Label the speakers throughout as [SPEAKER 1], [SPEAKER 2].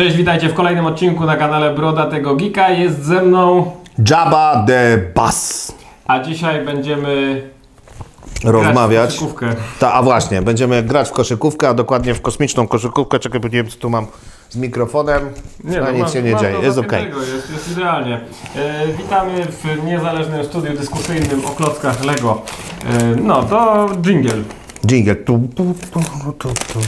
[SPEAKER 1] Cześć, witajcie w kolejnym odcinku na kanale Broda tego Geeka. Jest ze mną,
[SPEAKER 2] Jabba the Bass.
[SPEAKER 1] a dzisiaj będziemy grać w
[SPEAKER 2] Rozmawiać.
[SPEAKER 1] koszykówkę.
[SPEAKER 2] Ta, a właśnie, będziemy grać w koszykówkę, a dokładnie w kosmiczną koszykówkę. Czekaj, bo nie wiem, co tu mam z mikrofonem.
[SPEAKER 1] Nie,
[SPEAKER 2] a
[SPEAKER 1] no,
[SPEAKER 2] nic
[SPEAKER 1] masz-
[SPEAKER 2] się nie
[SPEAKER 1] masz
[SPEAKER 2] dzieje,
[SPEAKER 1] to
[SPEAKER 2] jest okej.
[SPEAKER 1] zapiętego, Jest, jest idealnie. E, witamy w niezależnym studiu dyskusyjnym o klockach Lego. E, no, to jingle.
[SPEAKER 2] Jingle. Tu, tu, tu, tu. Tu.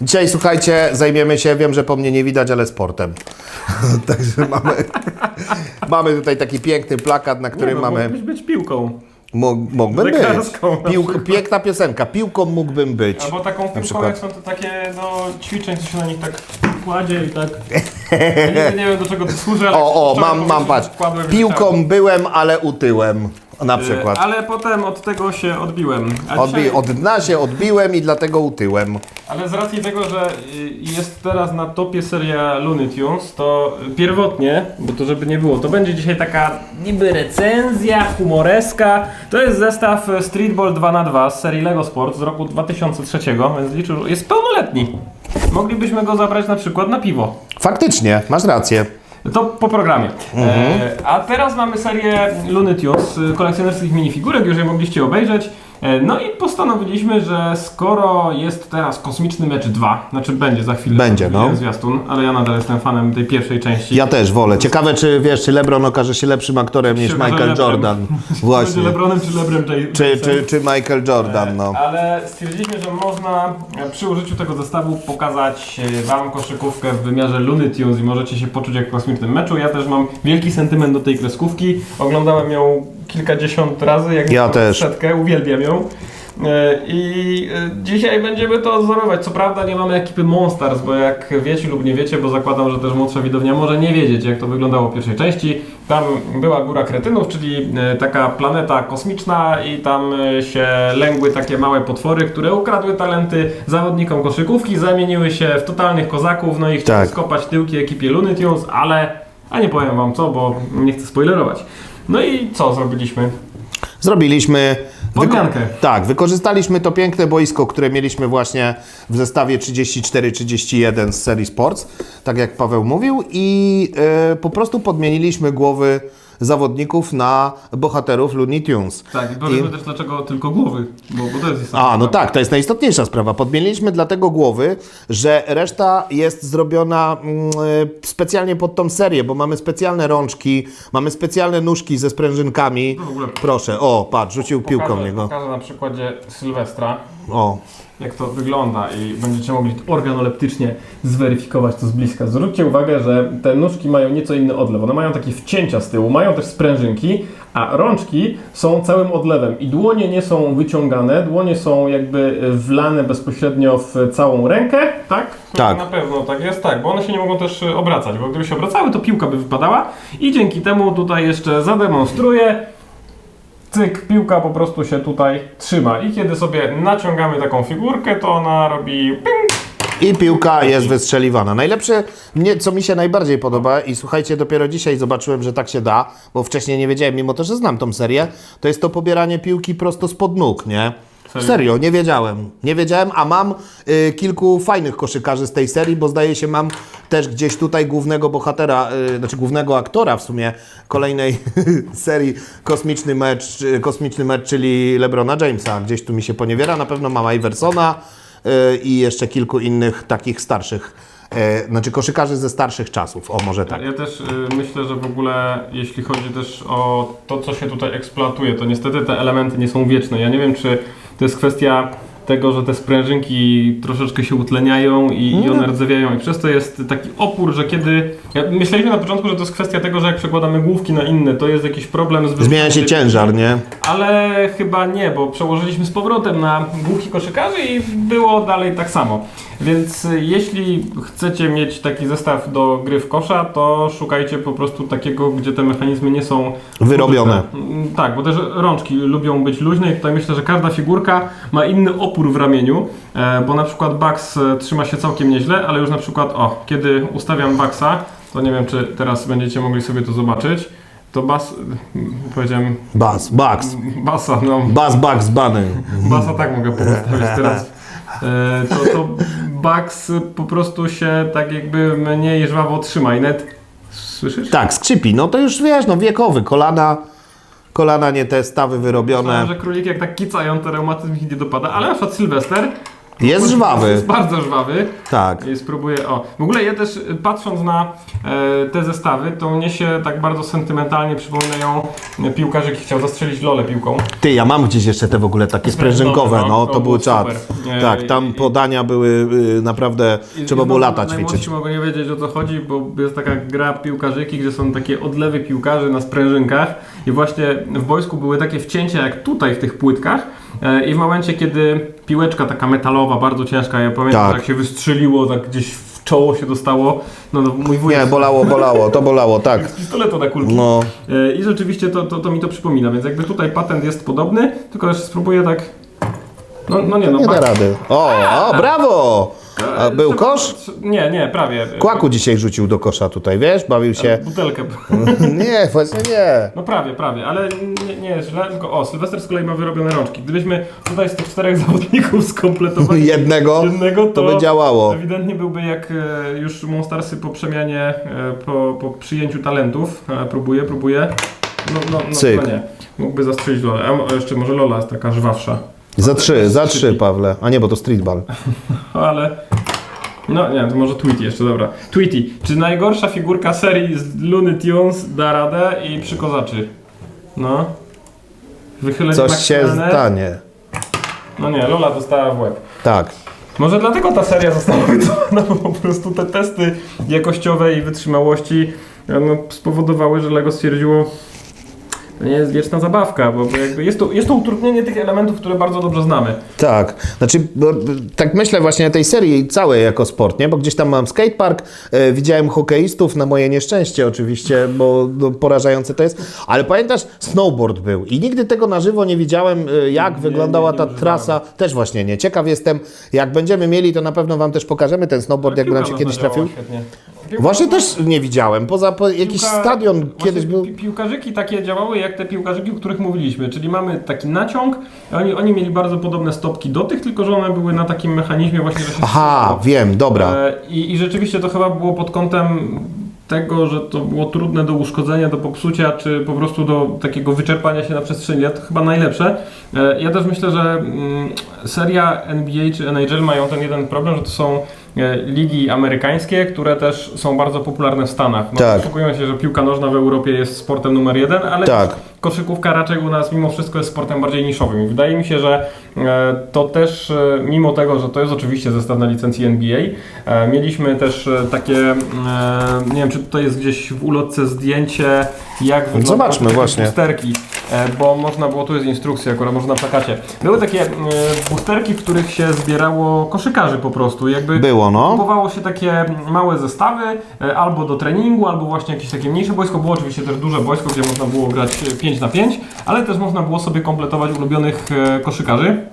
[SPEAKER 2] Dzisiaj słuchajcie, zajmiemy się, wiem, że po mnie nie widać, ale sportem. Także mamy, mamy tutaj taki piękny plakat, na którym
[SPEAKER 1] no,
[SPEAKER 2] mamy.
[SPEAKER 1] Mógłbyś być piłką.
[SPEAKER 2] Mógł, mógłbym być.
[SPEAKER 1] Lekarską na
[SPEAKER 2] Piłk,
[SPEAKER 1] przykład.
[SPEAKER 2] piękna piosenka. Piłką mógłbym być.
[SPEAKER 1] Albo taką piłką,
[SPEAKER 2] przykład.
[SPEAKER 1] jak są to takie no, ćwiczeń, co się na nich tak kładzie i tak... Ja nigdy nie wiem, do czego to służy, ale...
[SPEAKER 2] O, o,
[SPEAKER 1] wczoraj
[SPEAKER 2] mam, mam, patrz.
[SPEAKER 1] wkładłem i.
[SPEAKER 2] Piłką byłem, ale utyłem. Na przykład.
[SPEAKER 1] E, Ale potem od tego się odbiłem. A
[SPEAKER 2] Odbi
[SPEAKER 1] dzisiaj,
[SPEAKER 2] od dna się odbiłem i dlatego utyłem.
[SPEAKER 1] ale z racji tego, że y, jest teraz na topie seria Looney Tunes, to pierwotnie, bo to żeby nie było, to będzie dzisiaj taka niby recenzja humoreska. To jest zestaw e, Streetball 2x2 z serii Lego Sport z roku 2003, więc liczę, że jest pełnoletni. Moglibyśmy go zabrać na przykład na piwo.
[SPEAKER 2] Faktycznie, masz rację.
[SPEAKER 1] To po programie. E, a teraz mamy serię Looney Tunes, y, kolekcjonerskich minifigurek, już je mogliście obejrzeć. E, no i postanowiliśmy, że skoro jest teraz Kosmiczny Mecz 2, znaczy będzie za chwilę.
[SPEAKER 2] Będzie, no.
[SPEAKER 1] Zwiastun, ale ja nadal jestem fanem tej pierwszej części.
[SPEAKER 2] Ja też wolę. Ciekawe, czy wiesz, czy LeBron okaże się lepszym aktorem niż Michael
[SPEAKER 1] Lebrem.
[SPEAKER 2] Jordan. Właśnie.
[SPEAKER 1] Lebronem czy Lebrem J-
[SPEAKER 2] Czy, czy, czy Michael Jordan, no.
[SPEAKER 1] Ale stwierdziliśmy, że można e, przy użyciu tego zestawu pokazać e, Wam koszykówkę w wymiarze Looney Tunes i możecie się poczuć jak w kosmicznym meczu. Ja też mam wielki sentyment do tej kreskówki. Oglądałem ją kilkadziesiąt razy, jak
[SPEAKER 2] Ja też.
[SPEAKER 1] setkę, uwielbiam ją. E, I e, dzisiaj będziemy to odzorować. Co prawda nie mamy ekipy Monsters, bo jak wiecie lub nie wiecie, bo zakładam, że też młodsza widownia może nie wiedzieć, jak to wyglądało w pierwszej części. Tam była Góra Kretynów, czyli e, taka planeta kosmiczna i tam się lęgły takie małe potwory, które ukradły talenty zawodnikom koszykówki, zamieniły się w totalnych kozaków, no i chciały
[SPEAKER 2] Tak.
[SPEAKER 1] skopać tyłki ekipie Looney Tunes, ale... A nie powiem wam co, bo nie chcę spoilerować. No i co zrobiliśmy?
[SPEAKER 2] Zrobiliśmy.
[SPEAKER 1] Podmiankę.
[SPEAKER 2] tak, wykorzystaliśmy to piękne boisko, które mieliśmy właśnie w zestawie 34-31 z serii Sports, tak jak Paweł mówił, i e, po prostu podmieniliśmy głowy zawodników na bohaterów Looney Tunes.
[SPEAKER 1] Tak, i powiemy też dlaczego tylko głowy, bo, bo to jest istotne.
[SPEAKER 2] A, no tak, to jest najistotniejsza sprawa. Podmieniliśmy dlatego głowy, że reszta jest zrobiona mm, e, specjalnie pod tą serię, bo mamy specjalne rączki, mamy specjalne nóżki ze sprężynkami.
[SPEAKER 1] w ogóle
[SPEAKER 2] Proszę, o, patrz, rzucił piłką
[SPEAKER 1] pokażę,
[SPEAKER 2] niego.
[SPEAKER 1] pokażę na przykładzie Sylwestra,
[SPEAKER 2] O,
[SPEAKER 1] jak to wygląda i będziecie mogli organoleptycznie zweryfikować to z bliska. Zwróćcie uwagę, że te nóżki mają nieco inny odlew. One mają takie wcięcia z tyłu, mają też sprężynki, a rączki są całym odlewem i dłonie nie są wyciągane, dłonie są jakby wlane bezpośrednio w całą rękę, tak?
[SPEAKER 2] Tak.
[SPEAKER 1] Na pewno tak jest, tak, bo one się nie mogą też y, obracać, bo gdyby się obracały, to piłka by wypadała i dzięki temu tutaj jeszcze zademonstruję, cyk, piłka po prostu się tutaj trzyma i kiedy sobie naciągamy taką figurkę, to ona robi ping,
[SPEAKER 2] i piłka jest wystrzeliwana. Najlepsze, mnie, co mi się najbardziej podoba i słuchajcie, dopiero dzisiaj zobaczyłem, że tak się da, bo wcześniej nie wiedziałem, mimo to, że znam tą serię, to jest to pobieranie piłki prosto spod nóg, nie?
[SPEAKER 1] Serio?
[SPEAKER 2] Serio, nie wiedziałem. Nie wiedziałem, a mam y, kilku fajnych koszykarzy z tej serii, bo zdaje się mam też gdzieś tutaj głównego bohatera, y, znaczy głównego aktora w sumie kolejnej serii Kosmiczny Mecz, y, Kosmiczny Mecz, czyli LeBrona Jamesa. Gdzieś tu mi się poniewiera, na pewno mam Iversona y, i jeszcze kilku innych takich starszych, y, znaczy koszykarzy ze starszych czasów, o może tak.
[SPEAKER 1] Ja też y, myślę, że w ogóle jeśli chodzi też o to, co się tutaj eksploatuje, to niestety te elementy nie są wieczne. Ja nie wiem, czy to jest kwestia tego, że te sprężynki troszeczkę się utleniają i, i one rdzewiają i przez to jest taki opór, że kiedy... Ja myśleliśmy na początku, że to jest kwestia tego, że jak przekładamy główki na inne, to jest jakiś problem z...
[SPEAKER 2] Zmienia się ciężar, nie?
[SPEAKER 1] Ale chyba nie, bo przełożyliśmy z powrotem na główki koszykarzy i było dalej tak samo. Więc y, jeśli chcecie mieć taki zestaw do gry w kosza, to szukajcie po prostu takiego, gdzie te mechanizmy nie są
[SPEAKER 2] Wyrobione.
[SPEAKER 1] użyte. Mm, Tak, bo też rączki lubią być luźne i tutaj myślę, że każda figurka ma inny opór w ramieniu, e, bo na przykład Bugs e, trzyma się całkiem nieźle, ale już na przykład, o, kiedy ustawiam Bugsa, to nie wiem, czy teraz będziecie mogli sobie to zobaczyć, to bas, powiedziałem
[SPEAKER 2] Bas, Bugs.
[SPEAKER 1] basa, no
[SPEAKER 2] Bas, Bugs, Bunny.
[SPEAKER 1] basa tak mogę postawić teraz. E, to, to Bugs po prostu się tak jakby mniej żwawo trzyma i net słyszysz?
[SPEAKER 2] Tak, skrzypi. No to już wiesz, no wiekowy, kolana, kolana nie te stawy wyrobione.
[SPEAKER 1] Myślałem, że króliki jak tak kicają, to reumatyzm ich nie dopada, ale na przykład Sylwester
[SPEAKER 2] Jest żwawy.
[SPEAKER 1] Jest bardzo żwawy.
[SPEAKER 2] Tak.
[SPEAKER 1] I spróbuję. O, w ogóle ja też y, patrząc na e, te zestawy, to mnie się tak bardzo sentymentalnie przypominają e, piłkarzyki. Chciał zastrzelić lole piłką.
[SPEAKER 2] Ty, ja mam gdzieś jeszcze te w ogóle takie sprężynkowe,
[SPEAKER 1] no,
[SPEAKER 2] no
[SPEAKER 1] to
[SPEAKER 2] był czad.
[SPEAKER 1] super.
[SPEAKER 2] Tak, tam podania były y, naprawdę, trzeba było lata
[SPEAKER 1] najmłodsi
[SPEAKER 2] ćwiczyć.
[SPEAKER 1] mogą nie wiedzieć o co chodzi, bo jest taka gra piłkarzyki, gdzie są takie odlewy piłkarzy na sprężynkach i właśnie w boisku były takie wcięcia jak tutaj w tych płytkach e, i w momencie kiedy piłeczka taka metalowa, bardzo ciężka, ja pamiętam
[SPEAKER 2] Tak.
[SPEAKER 1] jak się wystrzeliło, tak gdzieś w czoło się dostało, no, no mój wujek
[SPEAKER 2] Nie, bolało, bolało, to bolało, tak.
[SPEAKER 1] z pistoletu na kulki.
[SPEAKER 2] No,
[SPEAKER 1] E, I rzeczywiście to, to, to mi to przypomina, więc jakby tutaj patent jest podobny, tylko jeszcze spróbuję tak... No, no nie, no
[SPEAKER 2] nie da rady. O, o, brawo! A był
[SPEAKER 1] Trzeba-
[SPEAKER 2] kosz?
[SPEAKER 1] Nie, nie, prawie.
[SPEAKER 2] Kłaku dzisiaj rzucił do kosza tutaj, wiesz, bawił się.
[SPEAKER 1] Butelkę.
[SPEAKER 2] Nie, właśnie nie.
[SPEAKER 1] No prawie, prawie, ale nie, nie jest źle, tylko o, Sylwester z kolei ma wyrobione rączki. Gdybyśmy tutaj z tych czterech zawodników skompletowali
[SPEAKER 2] Jednego,
[SPEAKER 1] jednego, to,
[SPEAKER 2] to by działało.
[SPEAKER 1] ewidentnie byłby jak e, już Monstarsy po przemianie, e, po, po przyjęciu talentów. E, próbuję, próbuję. No, no, no,
[SPEAKER 2] Cyk.
[SPEAKER 1] nie. Mógłby zastrzelić Lola. A jeszcze może Lola jest taka żwawsza.
[SPEAKER 2] Za trzy, za trzy, Pawle. A nie, bo to streetball.
[SPEAKER 1] Ale... No nie, to może Tweety jeszcze, dobra. Tweety, czy najgorsza figurka serii z Looney Tunes da radę i przykozaczy? No. Wychylenie
[SPEAKER 2] Coś się
[SPEAKER 1] maksymalne?
[SPEAKER 2] stanie.
[SPEAKER 1] No nie, Lola dostała w łeb.
[SPEAKER 2] Tak.
[SPEAKER 1] Może dlatego ta seria została wycofana, bo po prostu te testy jakościowe i wytrzymałości e, no, spowodowały, że LEGO stwierdziło, nie jest wieczna zabawka, bo jakby jest to, jest to utrudnienie tych elementów, które bardzo dobrze znamy.
[SPEAKER 2] Tak, znaczy tak myślę właśnie o tej serii całej jako sport, nie? Bo gdzieś tam mam skatepark, e, widziałem hokeistów na moje nieszczęście oczywiście, bo no, porażające to jest, ale pamiętasz, snowboard był i nigdy tego na żywo nie widziałem, e, jak wyglądała
[SPEAKER 1] nie
[SPEAKER 2] ta
[SPEAKER 1] używałem.
[SPEAKER 2] trasa, też właśnie nie. Ciekaw jestem, jak będziemy mieli, to na pewno Wam też pokażemy ten snowboard, jakby nam się kiedyś trafił.
[SPEAKER 1] Świetnie. Piłka
[SPEAKER 2] Właśnie też nie widziałem, poza po, jakiś
[SPEAKER 1] piłka-
[SPEAKER 2] stadion kiedyś był.
[SPEAKER 1] pi- Piłkarzyki takie działały jak te piłkarzyki, o których mówiliśmy, czyli mamy taki naciąg, oni, oni mieli bardzo podobne stopki do tych, tylko że one były na takim mechanizmie właśnie, że się
[SPEAKER 2] Aha, wiem, dobra.
[SPEAKER 1] E, I, I rzeczywiście to chyba było pod kątem tego, że to było trudne do uszkodzenia, do popsucia, czy po prostu do takiego wyczerpania się na przestrzeni lat, to chyba najlepsze. E, Ja też myślę, że mm, seria NBA czy NHL mają ten jeden problem, że to są ligi amerykańskie, które też są bardzo popularne w Stanach. No,
[SPEAKER 2] Tak.
[SPEAKER 1] Oszukują się, że piłka nożna w Europie jest sportem numer jeden, ale
[SPEAKER 2] Tak.
[SPEAKER 1] koszykówka raczej u nas mimo wszystko jest sportem bardziej niszowym. I wydaje mi się, że e, to też, e, mimo tego, że to jest oczywiście zestaw na licencji NBA, e, mieliśmy też e, takie, e, nie wiem czy tutaj jest gdzieś w ulotce zdjęcie, jak wyglądają
[SPEAKER 2] Zobaczmy właśnie.
[SPEAKER 1] boosterki, e, bo można było, tu jest instrukcja, akurat można na plakacie. Były takie e, boosterki, w których się zbierało koszykarzy po prostu, jakby
[SPEAKER 2] Było, no.
[SPEAKER 1] Kupowało się takie małe zestawy, e, albo do treningu, albo właśnie jakieś takie mniejsze boisko. Było oczywiście też duże boisko, gdzie można było grać 5 na 5, ale też można było sobie kompletować ulubionych e, koszykarzy.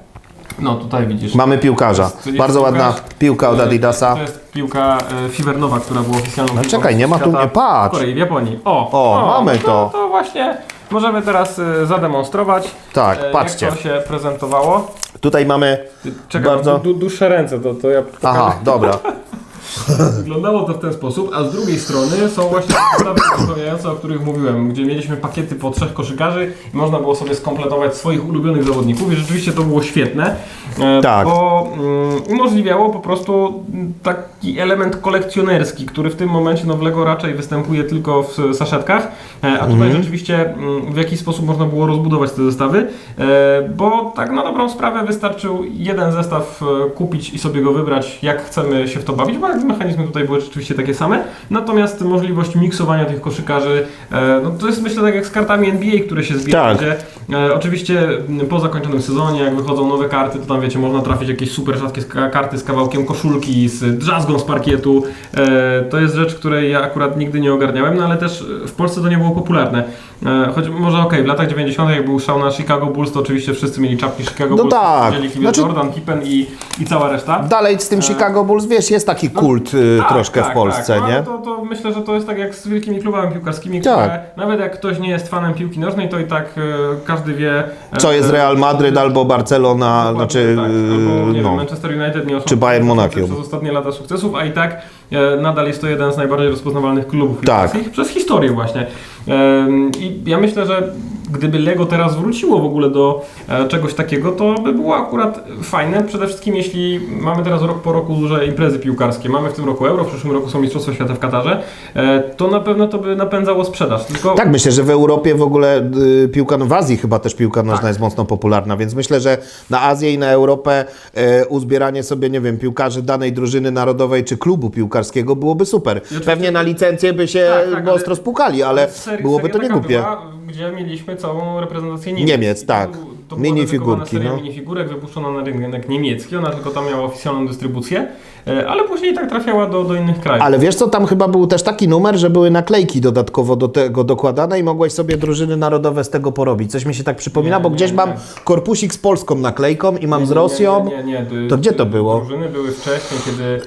[SPEAKER 1] No tutaj widzisz.
[SPEAKER 2] Mamy piłkarza.
[SPEAKER 1] Jest- jest
[SPEAKER 2] Bardzo
[SPEAKER 1] piłkarz.
[SPEAKER 2] ładna piłka od
[SPEAKER 1] E,
[SPEAKER 2] Adidasa.
[SPEAKER 1] To jest piłka e, Fivernowa, która była oficjalną
[SPEAKER 2] No czekaj, nie ma tu- nie, patrz.
[SPEAKER 1] W Korei, w Japonii. O,
[SPEAKER 2] O, mamy
[SPEAKER 1] no
[SPEAKER 2] to.
[SPEAKER 1] To właśnie możemy teraz e, zademonstrować.
[SPEAKER 2] Tak,
[SPEAKER 1] e,
[SPEAKER 2] patrzcie.
[SPEAKER 1] Jak to się prezentowało.
[SPEAKER 2] Tutaj mamy.
[SPEAKER 1] Czekaj,
[SPEAKER 2] Bardzo-
[SPEAKER 1] bardzo... dłuższe ręce, to, to ja
[SPEAKER 2] Aha, dobra.
[SPEAKER 1] Wyglądało to w ten sposób, a z drugiej strony są właśnie zestawy uzupełniające, o których mówiłem, gdzie mieliśmy pakiety po trzech koszykarzy i można było sobie skompletować swoich ulubionych zawodników i rzeczywiście to było świetne, e,
[SPEAKER 2] Tak.
[SPEAKER 1] bo mm, umożliwiało po prostu taki element kolekcjonerski, który w tym momencie no, w LEGO raczej występuje tylko w saszetkach, e, a tutaj rzeczywiście mm, w jakiś sposób można było rozbudować te zestawy, e, bo tak na dobrą sprawę wystarczył jeden zestaw kupić i sobie go wybrać, jak chcemy się w to bawić, bo jakby mechanizmy tutaj były rzeczywiście takie same. Natomiast możliwość miksowania tych koszykarzy, e, no to jest myślę tak jak z kartami NBA, które się zbiera,
[SPEAKER 2] Tak.
[SPEAKER 1] gdzie e, oczywiście po zakończonym sezonie, jak wychodzą nowe karty, to tam wiecie, można trafić jakieś super rzadkie karty z kawałkiem koszulki, z drzazgą z parkietu. E, to jest rzecz, której ja akurat nigdy nie ogarniałem, no ale też w Polsce to nie było popularne. E, choć może okej, w latach 90. jak był szał na Chicago Bulls, to oczywiście wszyscy mieli czapki Chicago
[SPEAKER 2] No
[SPEAKER 1] Bulls,
[SPEAKER 2] tak.
[SPEAKER 1] widzieli
[SPEAKER 2] Znaczy-
[SPEAKER 1] Jordan, Pippen i, i cała reszta.
[SPEAKER 2] Dalej z tym Chicago Bulls, wiesz, jest taki
[SPEAKER 1] No,
[SPEAKER 2] kult, kult y, troszkę w Polsce,
[SPEAKER 1] tak. No,
[SPEAKER 2] nie?
[SPEAKER 1] To, to myślę, że to jest tak jak z wielkimi klubami piłkarskimi,
[SPEAKER 2] Tak.
[SPEAKER 1] które nawet jak ktoś nie jest fanem piłki nożnej, to i tak e, każdy wie... e,
[SPEAKER 2] Co jest
[SPEAKER 1] e,
[SPEAKER 2] Real Madryt albo Barcelona,
[SPEAKER 1] Dokładnie
[SPEAKER 2] znaczy
[SPEAKER 1] tak.
[SPEAKER 2] y,
[SPEAKER 1] Albo, nie
[SPEAKER 2] no.
[SPEAKER 1] wiem, Manchester United nie
[SPEAKER 2] Czy Bayern Monachium.
[SPEAKER 1] przez ostatnie lata sukcesów, a i tak e, nadal jest to jeden z najbardziej rozpoznawalnych klubów
[SPEAKER 2] Tak.
[SPEAKER 1] przez historię właśnie. I ja myślę, że gdyby Lego teraz wróciło w ogóle do e, czegoś takiego, to by było akurat fajne. Przede wszystkim jeśli mamy teraz rok po roku duże imprezy piłkarskie, mamy w tym roku Euro, w przyszłym roku są Mistrzostwa Świata w Katarze, e, to na pewno to by napędzało sprzedaż. Tylko
[SPEAKER 2] Tak, myślę, że w Europie w ogóle y, piłka, no w Azji chyba też piłka nożna
[SPEAKER 1] Tak.
[SPEAKER 2] jest mocno popularna, więc myślę, że na Azję i na Europę e, uzbieranie sobie, nie wiem, piłkarzy danej drużyny narodowej czy klubu piłkarskiego byłoby super. Pewnie na licencję by się
[SPEAKER 1] Tak, tak, ale-
[SPEAKER 2] ostro spukali, ale
[SPEAKER 1] Seria-
[SPEAKER 2] byłoby to
[SPEAKER 1] taka
[SPEAKER 2] niegłupie.
[SPEAKER 1] Była, gdzie mieliśmy całą reprezentację Niemiec.
[SPEAKER 2] Niemiec,
[SPEAKER 1] to
[SPEAKER 2] tak.
[SPEAKER 1] był- To była
[SPEAKER 2] Minifigurki,
[SPEAKER 1] seria
[SPEAKER 2] no.
[SPEAKER 1] minifigurek wypuszczona na rynek niemiecki. Ona tylko tam miała oficjalną dystrybucję, e, ale później tak trafiała do, do innych krajów.
[SPEAKER 2] Ale wiesz co, tam chyba był też taki numer, że były naklejki dodatkowo do tego dokładane i mogłeś sobie drużyny narodowe z tego porobić. Coś mi się tak przypomina,
[SPEAKER 1] Nie,
[SPEAKER 2] bo
[SPEAKER 1] nie,
[SPEAKER 2] gdzieś
[SPEAKER 1] nie.
[SPEAKER 2] mam korpusik z polską naklejką i mam
[SPEAKER 1] Nie,
[SPEAKER 2] z Rosją.
[SPEAKER 1] Nie, nie, nie, nie.
[SPEAKER 2] To gdzie to było?
[SPEAKER 1] Drużyny były wcześniej, kiedy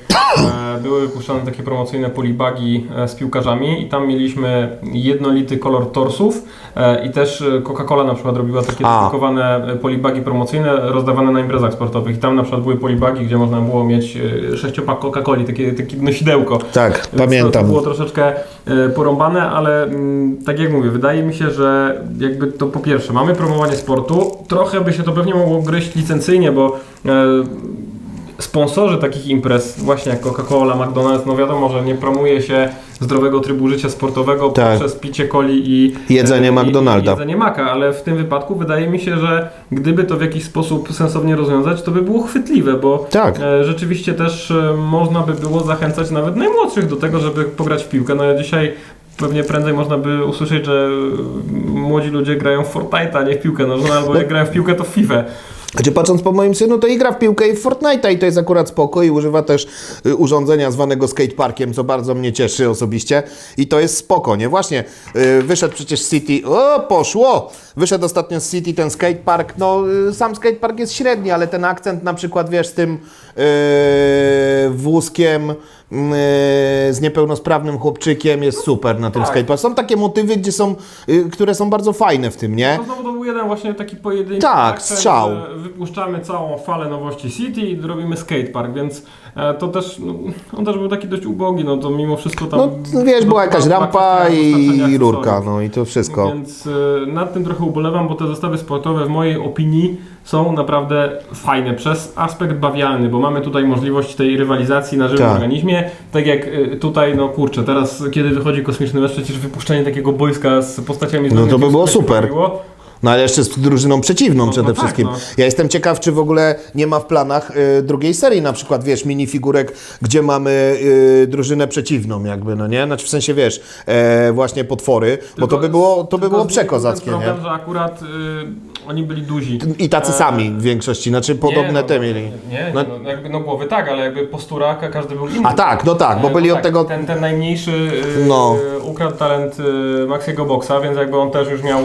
[SPEAKER 1] były wypuszczane takie promocyjne polibagi e, z piłkarzami i tam mieliśmy jednolity kolor torsów e, i też e, Coca-Cola na przykład robiła takie
[SPEAKER 2] A.
[SPEAKER 1] dedykowane e, polibagi promocyjne rozdawane na imprezach sportowych i tam na przykład były polibagi, gdzie można było mieć e, sześciopak Coca-Coli, takie, takie nosidełko.
[SPEAKER 2] Tak,
[SPEAKER 1] Więc To,
[SPEAKER 2] pamiętam.
[SPEAKER 1] to było troszeczkę e, porąbane, ale mm, tak jak mówię, wydaje mi się, że jakby to po pierwsze mamy promowanie sportu, trochę by się to pewnie mogło gryźć licencyjnie, bo e, sponsorzy takich imprez, właśnie jak Coca-Cola, McDonald's, no wiadomo, że nie promuje się zdrowego trybu życia sportowego
[SPEAKER 2] Tak.
[SPEAKER 1] poprzez picie coli i
[SPEAKER 2] Jedzenie
[SPEAKER 1] i-
[SPEAKER 2] McDonalda.
[SPEAKER 1] I jedzenie maka, ale w tym wypadku wydaje mi się, że gdyby to w jakiś sposób sensownie rozwiązać, to by było chwytliwe, bo
[SPEAKER 2] Tak.
[SPEAKER 1] E, Rzeczywiście też e, można by było zachęcać nawet najmłodszych do tego, żeby pograć w piłkę. No ja dzisiaj pewnie prędzej można by usłyszeć, że e, młodzi ludzie grają w Fortnite'a, a nie w piłkę nożną, albo jak grają w piłkę, to w FIFA.
[SPEAKER 2] Znaczy patrząc po moim synu, to i gra w piłkę i w Fortnite'a i to jest akurat spoko i używa też y, urządzenia zwanego skateparkiem, co bardzo mnie cieszy osobiście i to jest spoko, nie? Właśnie y, wyszedł przecież z City, o poszło! Wyszedł ostatnio z City ten skatepark, no y, sam skatepark jest średni, ale ten akcent na przykład, wiesz, z tym y, wózkiem z niepełnosprawnym chłopczykiem jest super na tym
[SPEAKER 1] tak.
[SPEAKER 2] skateparku. Są takie motywy, gdzie są, y, które są bardzo fajne w tym, nie?
[SPEAKER 1] To znowu to był jeden właśnie taki pojedynczy
[SPEAKER 2] Tak,
[SPEAKER 1] akcent,
[SPEAKER 2] strzał.
[SPEAKER 1] Wypuszczamy całą falę nowości City i robimy skatepark, więc e, to też, no, on też był taki dość ubogi, no to mimo wszystko tam...
[SPEAKER 2] No wiesz, była jakaś
[SPEAKER 1] była
[SPEAKER 2] rampa i rurka, no i to wszystko.
[SPEAKER 1] Więc y, nad tym trochę ubolewam, bo te zestawy sportowe w mojej opinii są naprawdę fajne przez aspekt bawialny, bo mamy tutaj możliwość tej rywalizacji na żywym
[SPEAKER 2] Tak.
[SPEAKER 1] organizmie. Tak jak y, tutaj, no kurczę, teraz kiedy wychodzi kosmiczny mecz, przecież wypuszczenie takiego boiska z postaciami z
[SPEAKER 2] No to by było super.
[SPEAKER 1] robiło.
[SPEAKER 2] No ale jeszcze z drużyną przeciwną
[SPEAKER 1] No,
[SPEAKER 2] przede
[SPEAKER 1] no tak,
[SPEAKER 2] wszystkim.
[SPEAKER 1] no.
[SPEAKER 2] Ja jestem ciekaw, czy w ogóle nie ma w planach y, drugiej serii, na przykład, wiesz, minifigurek, gdzie mamy y, drużynę przeciwną jakby, no nie? Znaczy w sensie, wiesz, e, właśnie potwory, bo to
[SPEAKER 1] Tylko
[SPEAKER 2] by było, to by
[SPEAKER 1] tylko
[SPEAKER 2] było przekozackie, nie?
[SPEAKER 1] problem, że akurat y, oni byli duzi.
[SPEAKER 2] I tacy
[SPEAKER 1] E,
[SPEAKER 2] sami w większości, znaczy podobne
[SPEAKER 1] nie,
[SPEAKER 2] te
[SPEAKER 1] no,
[SPEAKER 2] mieli.
[SPEAKER 1] Nie,
[SPEAKER 2] No-
[SPEAKER 1] no, jakby no głowy tak, ale jakby postura ka- każdy był inny.
[SPEAKER 2] A tak, no tak, bo
[SPEAKER 1] E,
[SPEAKER 2] byli
[SPEAKER 1] no
[SPEAKER 2] od
[SPEAKER 1] tak,
[SPEAKER 2] tego...
[SPEAKER 1] Ten, ten najmniejszy y,
[SPEAKER 2] No.
[SPEAKER 1] ukradł talent Maxiego Boxa, więc jakby on też już miał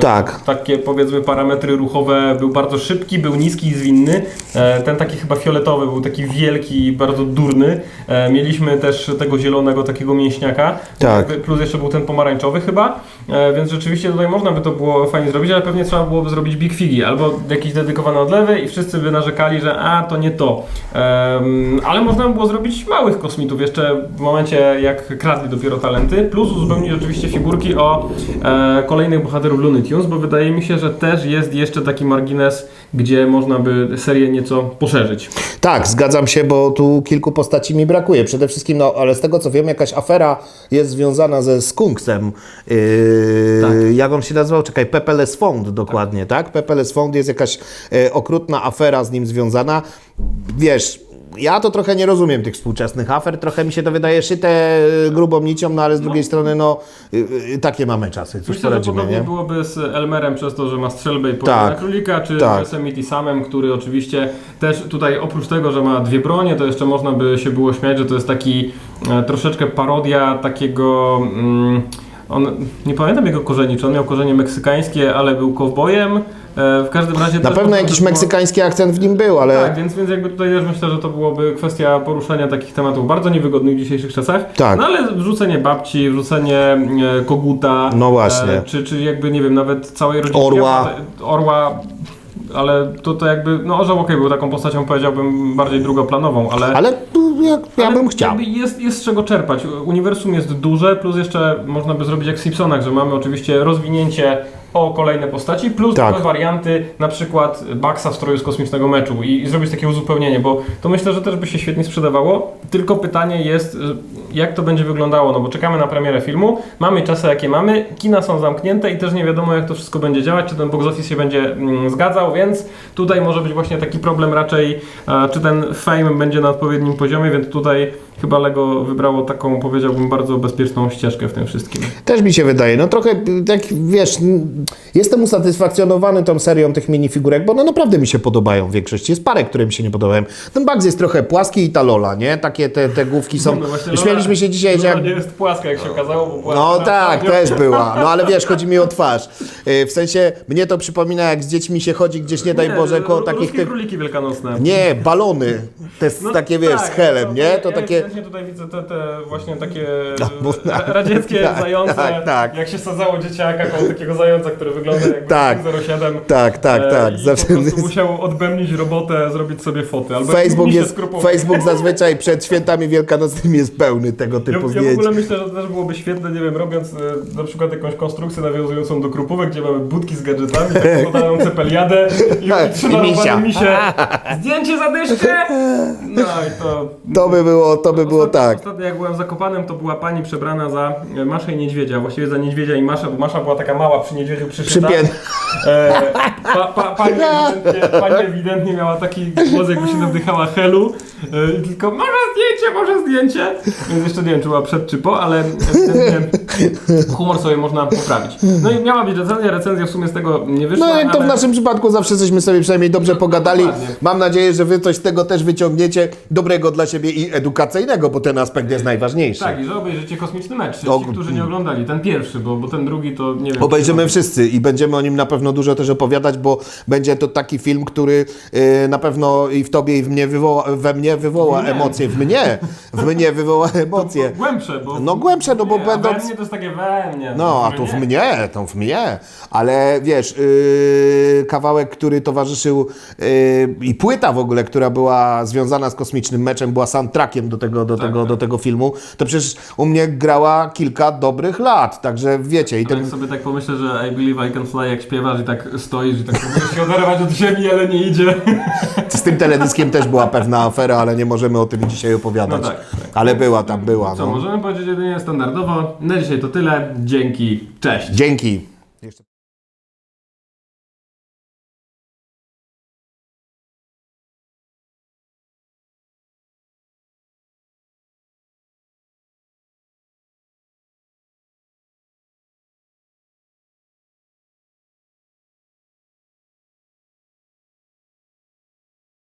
[SPEAKER 2] Tak.
[SPEAKER 1] takie powiedzmy parametry ruchowe. Był bardzo szybki, był niski i zwinny. E, ten taki chyba fioletowy był taki wielki i bardzo durny. E, mieliśmy też tego zielonego takiego mięśniaka.
[SPEAKER 2] Tak.
[SPEAKER 1] Jakby Plus jeszcze był ten pomarańczowy chyba. E, więc rzeczywiście tutaj można by to było fajnie zrobić, ale pewnie trzeba byłoby zrobić big figi albo jakiś dedykowany odlewy i wszyscy by narzekali, że a to nie to. Em, ale można by było zrobić małych kosmitów jeszcze w momencie jak kradli dopiero talenty, plus uzupełnić oczywiście figurki o e, kolejnych bohaterów Looney Tunes, bo wydaje mi się, że też jest jeszcze taki margines, gdzie można by serię nieco poszerzyć.
[SPEAKER 2] Tak, zgadzam się, bo tu kilku postaci mi brakuje. Przede wszystkim, no, ale z tego co wiem, jakaś afera jest związana ze Skunksem. Yy,
[SPEAKER 1] Tak.
[SPEAKER 2] Jak on się nazywał? Czekaj, Pepeles Fond dokładnie, tak? Pepeles Fond jest jakaś e, okrutna afera z nim związana. Wiesz, ja to trochę nie rozumiem tych współczesnych afer, trochę mi się to wydaje szyte e, grubą nicią, no ale z drugiej strony, no, y, y, takie mamy czasy, cóż
[SPEAKER 1] Myślę, że
[SPEAKER 2] poradzimy,
[SPEAKER 1] podobnie
[SPEAKER 2] nie?
[SPEAKER 1] byłoby z Elmerem przez to, że ma strzelbę i
[SPEAKER 2] Tak.
[SPEAKER 1] na królika, czy
[SPEAKER 2] Tak.
[SPEAKER 1] Yosemite Samem, który oczywiście też tutaj oprócz tego, że ma dwie bronie, to jeszcze można by się było śmiać, że to jest taki e, troszeczkę parodia takiego... Mm, on, nie pamiętam jego korzeni, czy on miał korzenie meksykańskie, ale był kowbojem, E, w każdym razie...
[SPEAKER 2] Na pewno jakiś
[SPEAKER 1] by było-
[SPEAKER 2] meksykański akcent w nim był, ale...
[SPEAKER 1] Tak, więc, więc jakby tutaj też myślę, że to byłoby kwestia poruszania takich tematów bardzo niewygodnych w dzisiejszych czasach.
[SPEAKER 2] Tak.
[SPEAKER 1] No ale wrzucenie babci, wrzucenie e, koguta.
[SPEAKER 2] No właśnie.
[SPEAKER 1] E, czy, czy jakby, nie wiem, nawet całej rodziny.
[SPEAKER 2] Orła.
[SPEAKER 1] Orła. Ale to, to jakby, no Orzeł okej, był taką postacią, powiedziałbym, bardziej drugoplanową, ale...
[SPEAKER 2] Ale ja, ja bym chciał.
[SPEAKER 1] Jest, jest z czego czerpać. Uniwersum jest duże, plus jeszcze można by zrobić jak w Simpsonach, że mamy oczywiście rozwinięcie o kolejne postaci, plus
[SPEAKER 2] Tak.
[SPEAKER 1] nowe warianty, na przykład Baxa w stroju z kosmicznego meczu i, i zrobić takie uzupełnienie, bo to myślę, że też by się świetnie sprzedawało. Tylko pytanie jest, y, jak to będzie wyglądało, no bo czekamy na premierę filmu, mamy czasy jakie mamy, kina są zamknięte i też nie wiadomo jak to wszystko będzie działać, czy ten box office się będzie mm, zgadzał, więc tutaj może być właśnie taki problem raczej, e, czy ten fame będzie na odpowiednim poziomie, więc tutaj chyba Lego wybrało taką, powiedziałbym, bardzo bezpieczną ścieżkę w tym wszystkim.
[SPEAKER 2] Też mi się wydaje. No trochę, tak wiesz, jestem usatysfakcjonowany tą serią tych minifigurek, bo one naprawdę mi się podobają w większości. Jest parę, które mi się nie podobają. Ten Bugs jest trochę płaski i ta Lola, nie? Takie te, te główki są...
[SPEAKER 1] No właśnie,
[SPEAKER 2] Śmieliśmy się dzisiaj, że jak...
[SPEAKER 1] nie jest płaska, jak się okazało, bo płaska
[SPEAKER 2] No tak, też była. No ale wiesz, chodzi mi o twarz. Yy, W sensie, mnie to przypomina, jak z dziećmi się chodzi gdzieś, nie daj
[SPEAKER 1] Nie,
[SPEAKER 2] Boże, koło takich tych...
[SPEAKER 1] króliki wielkanocne.
[SPEAKER 2] Nie, balony. Te
[SPEAKER 1] No
[SPEAKER 2] takie, wiesz, z
[SPEAKER 1] tak,
[SPEAKER 2] helem,
[SPEAKER 1] no
[SPEAKER 2] nie? To takie...
[SPEAKER 1] ewidentnie tutaj widzę te, te właśnie takie
[SPEAKER 2] No, bo-
[SPEAKER 1] ra- radzieckie
[SPEAKER 2] tak,
[SPEAKER 1] zające,
[SPEAKER 2] tak, tak.
[SPEAKER 1] jak się sadzało dzieciaka koło takiego zająca, który wygląda jak
[SPEAKER 2] Tak.
[SPEAKER 1] 07.
[SPEAKER 2] Tak, tak,
[SPEAKER 1] e,
[SPEAKER 2] tak. Zawsze-
[SPEAKER 1] po prostu musiał odbębnić robotę, zrobić sobie foty. Albo
[SPEAKER 2] Facebook jest. Facebook zazwyczaj przed świętami wielkanocnymi jest pełny tego
[SPEAKER 1] Ja,
[SPEAKER 2] typu
[SPEAKER 1] ja w
[SPEAKER 2] zdjęć.
[SPEAKER 1] ogóle myślę, że to też byłoby świetne, nie wiem, robiąc e, na przykład jakąś konstrukcję nawiązującą do krupówek, gdzie mamy budki z gadżetami, taką podającą cepeliadę i,
[SPEAKER 2] Tak,
[SPEAKER 1] i narowane
[SPEAKER 2] misia.
[SPEAKER 1] misie. Zdjęcie za dyszkę! No i to...
[SPEAKER 2] To by było, to by było
[SPEAKER 1] Ostatnio-
[SPEAKER 2] tak.
[SPEAKER 1] Ostatnio jak byłem w Zakopanem, to była pani przebrana za e, Maszę i Niedźwiedzia, właściwie za Niedźwiedzia i Maszę, bo Masza była taka mała przy Niedźwiedziu przyszyta.
[SPEAKER 2] Przypię...
[SPEAKER 1] E, pa, pa, pani, ewidentnie, pani ewidentnie miała taki głos, jakby się nawdychała helu e, i tylko może zdjęcie, może zdjęcie. Więc jeszcze nie wiem, czy była przed czy po, ale ewidentnie humor sobie można poprawić. No i miała być recenzja, recenzja w sumie z tego nie wyszła,
[SPEAKER 2] No jak to w
[SPEAKER 1] ale...
[SPEAKER 2] naszym przypadku zawsze żeśmy sobie przynajmniej dobrze pogadali.
[SPEAKER 1] dokładnie.
[SPEAKER 2] Mam nadzieję, że wy coś z tego też wyciągniecie dobrego dla siebie i edukacyjnego, bo ten aspekt jest najważniejszy.
[SPEAKER 1] Tak, i że obejrzycie kosmiczny mecz.
[SPEAKER 2] O-
[SPEAKER 1] Ci, którzy nie oglądali. Ten pierwszy, bo, bo ten drugi to nie wiem.
[SPEAKER 2] Obejrzymy wszyscy i będziemy o nim na pewno dużo też opowiadać, bo będzie to taki film, który y, na pewno i w tobie i w mnie wywoła, we mnie wywoła
[SPEAKER 1] Nie.
[SPEAKER 2] emocje. W mnie, w mnie wywoła emocje.
[SPEAKER 1] Głębsze, bo...
[SPEAKER 2] No głębsze, no bo
[SPEAKER 1] nie,
[SPEAKER 2] będąc...
[SPEAKER 1] A to jest takie we mnie.
[SPEAKER 2] No, a
[SPEAKER 1] we
[SPEAKER 2] tu w
[SPEAKER 1] mnie.
[SPEAKER 2] to w mnie. Ale wiesz, yy, kawałek, który towarzyszył yy, i płyta w ogóle, która była związana z kosmicznym meczem, była soundtrackiem do tego, do tego,
[SPEAKER 1] tak.
[SPEAKER 2] do tego filmu, to przecież u mnie grała kilka dobrych lat, także wiecie. I
[SPEAKER 1] Ale
[SPEAKER 2] ten,
[SPEAKER 1] jak sobie tak pomyślę, że I believe I can fly, jak śpiewasz i tak stoisz i tak próbujesz się oderwać od ziemi, ale nie idzie.
[SPEAKER 2] z tym teledyskiem też była pewna afera, ale nie możemy o tym dzisiaj opowiadać.
[SPEAKER 1] No tak, tak.
[SPEAKER 2] Ale była tam, była.
[SPEAKER 1] Co,
[SPEAKER 2] No.
[SPEAKER 1] możemy powiedzieć jedynie standardowo. Dzisiaj to tyle. Dzięki. Cześć.
[SPEAKER 2] Dzięki. Jeszcze